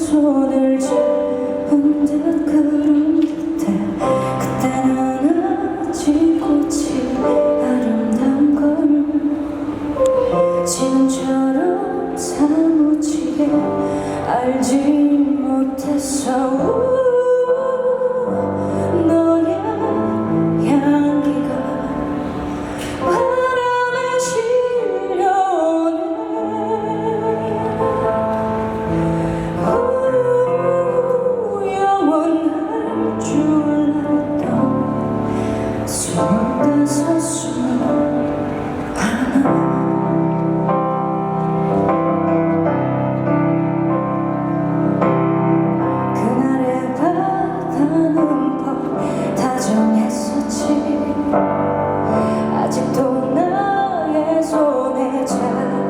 손을 잡은 듯 그런 듯해 그때는 아직 꽃이 아름다운 걸 지금처럼 사무치게 알지 못했어 아직도 나의 손에 잡